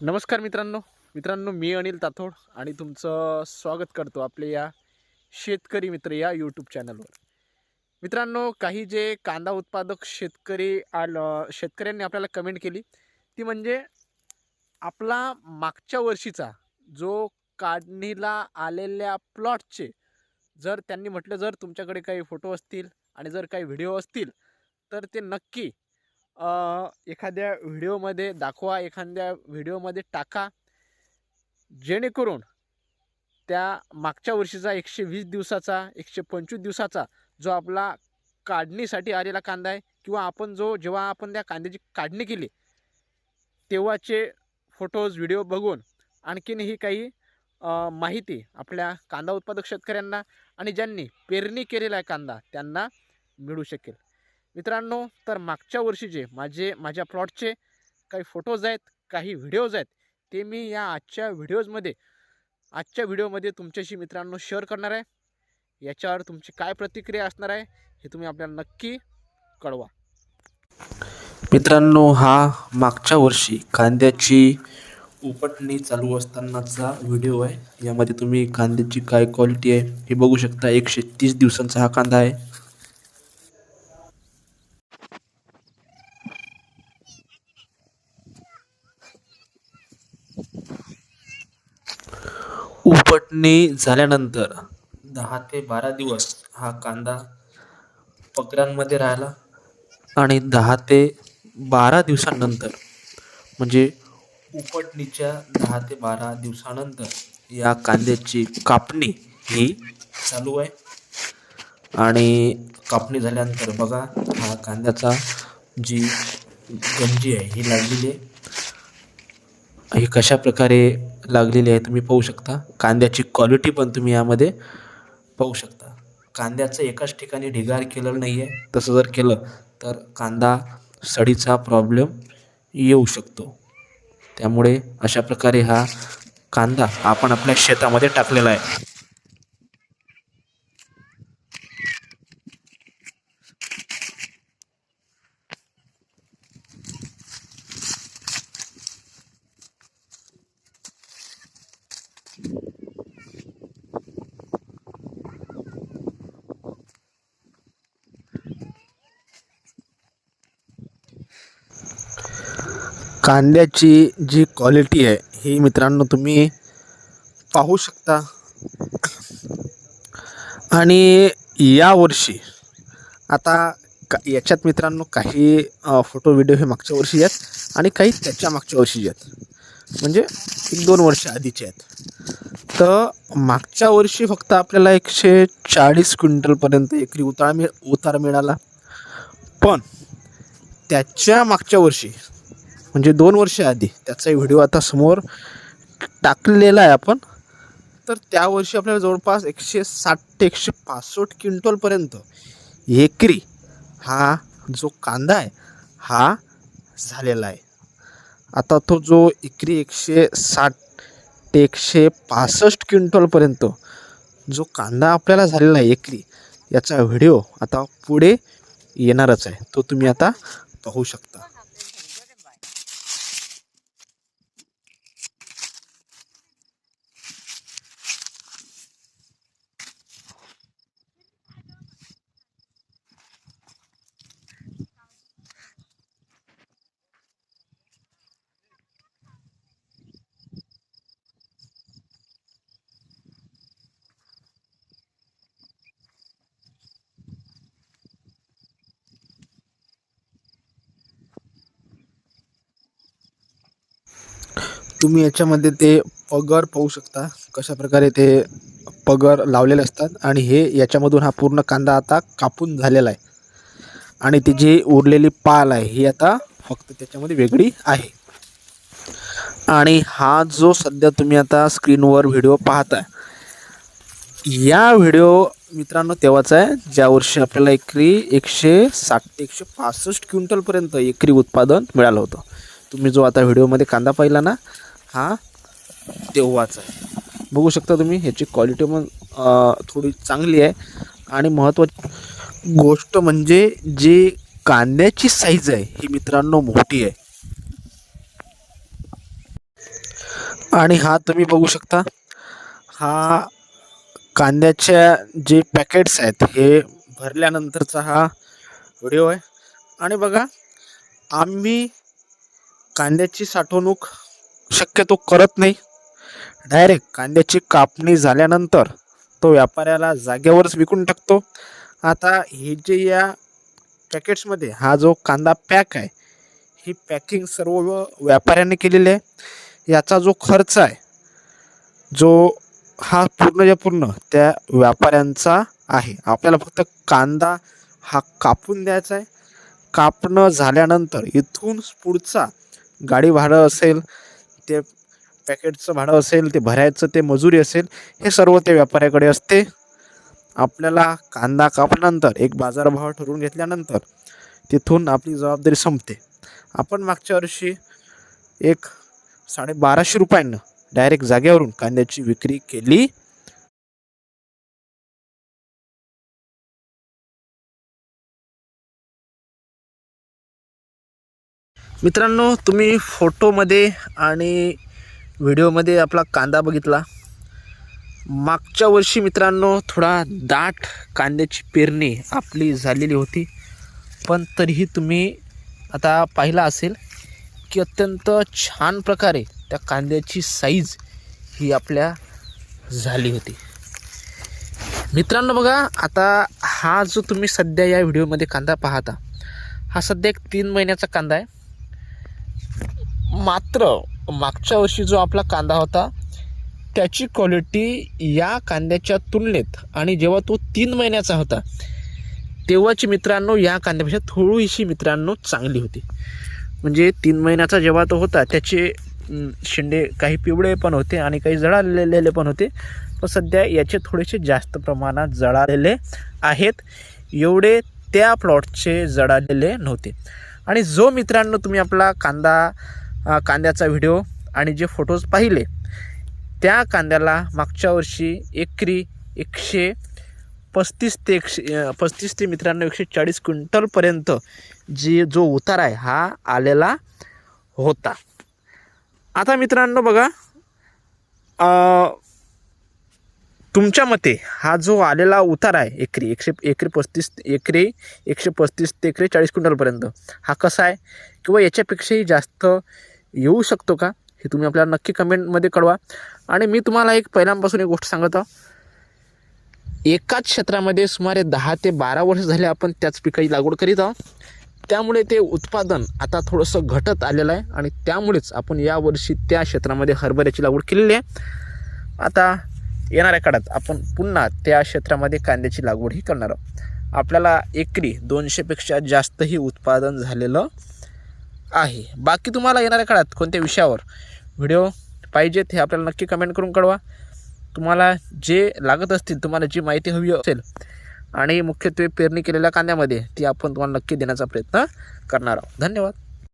नमस्कार मित्रांनो. मित्रांनो मी अनिल ताथोड आणि तुमचं स्वागत करतो आपले या शेतकरी मित्र या यूट्यूब चॅनलवर मित्रांनो काही जे कांदा उत्पादक शेतकरी आल शेतकऱ्यांनी आपल्याला कमेंट केली ती म्हणजे आपला मागच्या वर्षीचा जो काढणीला आलेल्या प्लॉटचे जर त्यांनी म्हटलं जर तुमच्याकडे काही फोटो असतील आणि जर काही व्हिडिओ असतील तर ते नक्की एखाद्या व्हिडिओमध्ये दाखवा एखाद्या व्हिडिओमध्ये टाका. जेणेकरून त्या मागच्या वर्षीचा एकशे वीस दिवसाचा एकशे पंचवीस दिवसाचा जो आपला काढणीसाठी आलेला कांदा आहे किंवा आपण जो जेव्हा आपण त्या कांद्याची काढणी केली तेव्हाचे फोटोज व्हिडिओ बघून आणखीनही काही माहिती आपल्या कांदा उत्पादक शेतकऱ्यांना आणि ज्यांनी पेरणी केलेला आहे कांदा त्यांना मिळू शकेल. मित्रांनो तर मागच्या वर्षीचे माझे माझ्या प्लॉटचे काही फोटोज आहेत काही व्हिडिओज आहेत ते मी या आजच्या व्हिडिओजमध्ये आजच्या व्हिडिओमध्ये तुमच्याशी मित्रांनो शेअर करणार आहे. याच्यावर तुमची काय प्रतिक्रिया असणार आहे हे तुम्ही आपल्याला नक्की कळवा. मित्रांनो हा मागच्या वर्षी कांद्याची उपटणी चालू असतानाचा व्हिडिओ आहे. यामध्ये तुम्ही कांद्याची काय क्वालिटी आहे हे बघू शकता. एकशे तीस दिवसांचा हा कांदा आहे. उपटणी झाल्यानंतर दहा ते बारा दिवस हा कांदा पगरांमध्ये राहिला आणि दहा ते बारा दिवसांनंतर म्हणजे उपटणीच्या दहा ते बारा दिवसानंतर या कांद्याची कापणी ही चालू आहे. आणि कापणी झाल्यानंतर बघा हा कांद्याचा जी गंजी आहे ही लागलेली आहे. ही कशा प्रकारे लागलेली आहे तुम्ही पाहू शकता. कांद्याची क्वालिटी पण तुम्ही यामध्ये पाहू शकता. कांद्याचं एकाच ठिकाणी ढिगार केलेलं नाही आहे तसं जर केलं तर कांदा सडीचा प्रॉब्लेम येऊ शकतो. त्यामुळे अशा प्रकारे हा कांदा आपण आपल्या शेतामध्ये टाकलेला आहे. कांद्याची जी क्वालिटी आहे ही मित्रांनो तुम्ही पाहू शकता. आणि यावर्षी आता का याच्यात मित्रांनो काही फोटो व्हिडिओ हे मागच्या वर्षी आहेत आणि काही त्याच्या मागच्या वर्षी आहेत. म्हणजे एक दोन वर्ष आधीचे आहेत. तर मागच्या वर्षी फक्त आपल्याला एकशे चाळीस क्विंटलपर्यंत एकरी उतार मिळ उतार मिळाला. पण त्याच्या मागच्या वर्षी म्हणजे दोन वर्ष आधी. त्याचा व्हिडिओ आता समोर टाकलेला आहे आपण. तर त्या वर्षी आपल्याला जवळपास एकशे साठ ते एकशे पासष्ट क्विंटलपर्यंत एकरी हा जो कांदा आहे हा झालेला आहे. आता तो जो एकरी एकशे साठ ते एकशे पासष्ट क्विंटलपर्यंत जो कांदा आपल्याला झालेला आहे एकरी याचा व्हिडिओ आता पुढे येणारच आहे. तो तुम्ही आता पाहू शकता. तुम्ही याच्यामध्ये ते पगर पाहू शकता कशा प्रकारे ते पगर लावलेले असतात आणि हे याच्यामधून हा पूर्ण कांदा आता कापून झालेला आहे. आणि ती जी उरलेली पाल आहे ही आता फक्त त्याच्यामध्ये वेगळी आहे. आणि हा जो सध्या तुम्ही आता स्क्रीनवर व्हिडिओ पाहताय या व्हिडिओ मित्रांनो तेव्हाचा आहे ज्या वर्षी आपल्याला एकरी एकशे साठ ते एकशे पासष्ट क्विंटलपर्यंत एकरी उत्पादन मिळालं होतं. तुम्ही जो आता व्हिडिओमध्ये कांदा पाहिला ना हा? तेव्हाच आहे. बघू शकता तुम्ही ह्याची क्वालिटी पण थोडी चांगली आहे. आणि महत्त्वाची गोष्ट म्हणजे जी कांद्याची साईज आहे ही मित्रांनो मोठी आहे. आणि हा तुम्ही बघू शकता हा कांद्याच्या जे पॅकेट्स आहेत हे भरल्यानंतरचा हा व्हिडिओ आहे. आणि बघा आम्ही कांद्याची साठवणूक शक्यतो करत नाही. डायरेक्ट कांद्याची कापणी झाल्यानंतर तो व्यापाऱ्याला जागेवरच विकून टाकतो. आता हे जे या पॅकेट्समध्ये हा जो कांदा पॅक आहे ही पॅकिंग सर्व व्यापाऱ्यांनी केलेली आहे. याचा जो खर्च आहे जो हा पूर्णच्या पूर्ण त्या व्यापाऱ्यांचा आहे. आपल्याला फक्त कांदा हा कापून द्यायचा आहे. कापणं झाल्यानंतर इथून पुढचा गाडी भाडं असेल ते पॅकेटचं भाडं असेल ते भरायचं ते मजुरी असेल हे सर्व त्या व्यापाऱ्याकडे असते. आपल्याला कांदा कापल्यानंतर एक बाजारभाव ठरवून घेतल्यानंतर तिथून आपली जबाबदारी संपते. आपण मागच्या वर्षी एक साडेबाराशे रुपयांना डायरेक्ट जागेवरून कांद्याची विक्री केली. मित्रांनो तुम्ही फोटोमध्ये आणि व्हिडिओमध्ये आपला कांदा बघितला. मागच्या वर्षी मित्रांनो थोडा दाट कांद्याची पेरणी आपली झालेली होती. पण तरीही तुम्ही आता पाहिला असेल की अत्यंत छान प्रकारे त्या कांद्याची साईज ही आपल्या झाली होती. मित्रांनो बघा आता हा जो तुम्ही सध्या या व्हिडिओमध्ये कांदा पाहता हा सध्या एक तीन महिन्याचा कांदा आहे. मात्र मागच्या वर्षी जो आपला कांदा होता त्याची क्वालिटी या कांद्याच्या तुलनेत आणि जेव्हा तो तीन महिन्याचा होता तेव्हाची मित्रांनो या कांद्यापेक्षा थोडीशी मित्रांनो चांगली होती. म्हणजे तीन महिन्याचा जेव्हा तो होता त्याचे शेंडे काही पिवळे पण होते आणि काही जळालेले पण होते. पण सध्या याचे थोडेसे जास्त प्रमाणात जळालेले आहेत. एवढे त्या प्लॉटचे जळालेले नव्हते. आणि जो मित्रांनो तुम्ही आपला कांदा कांद्याचा व्हिडिओ आणि जे फोटोज पाहिले त्या कांद्याला मागच्या वर्षी एकरी एकशे पस्तीस ते एकशे पस्तीस ते मित्रांनो एकशे चाळीस क्विंटलपर्यंत जी जो उतार आहे हा आलेला होता. आता मित्रांनो बघा तुमच्या मते हा जो आलेला उतार आहे एकरी एकशे एकरी पस्तीस एकरी एकशे पस्तीस ते एकरी चाळीस क्विंटलपर्यंत हा कसा आहे? किंवा याच्यापेक्षाही जास्त येऊ शकतो का? हे तुम्ही आपल्याला नक्की कमेंटमध्ये कळवा. आणि मी तुम्हाला एक पहिल्यापासून एक गोष्ट सांगत आहो. एकाच क्षेत्रामध्ये सुमारे दहा ते बारा वर्ष झाले आपण त्याच पिकाची लागवड करीत आहोत. त्यामुळे ते उत्पादन आता थोडंसं घटत आलेलं आहे. आणि त्यामुळेच आपण यावर्षी त्या क्षेत्रामध्ये हरभऱ्याची लागवड केलेली आहे. आता येणाऱ्या काळात आपण पुन्हा त्या क्षेत्रामध्ये कांद्याची लागवडही करणार आहोत. आपल्याला एकरी दोनशेपेक्षा जास्तही उत्पादन झालेलं आहे. बाकी तुम्हाला येणाऱ्या काळात कोणत्या विषयावर व्हिडिओ पाहिजेत हे आपल्याला नक्की कमेंट करून कळवा. तुम्हाला जे लागत असतील तुम्हाला जी माहिती हवी असेल आणि मुख्यत्वे पेरणी केलेल्या कांद्यामध्ये ती आपण तुम्हाला नक्की देण्याचा प्रयत्न करणार आहोत. धन्यवाद.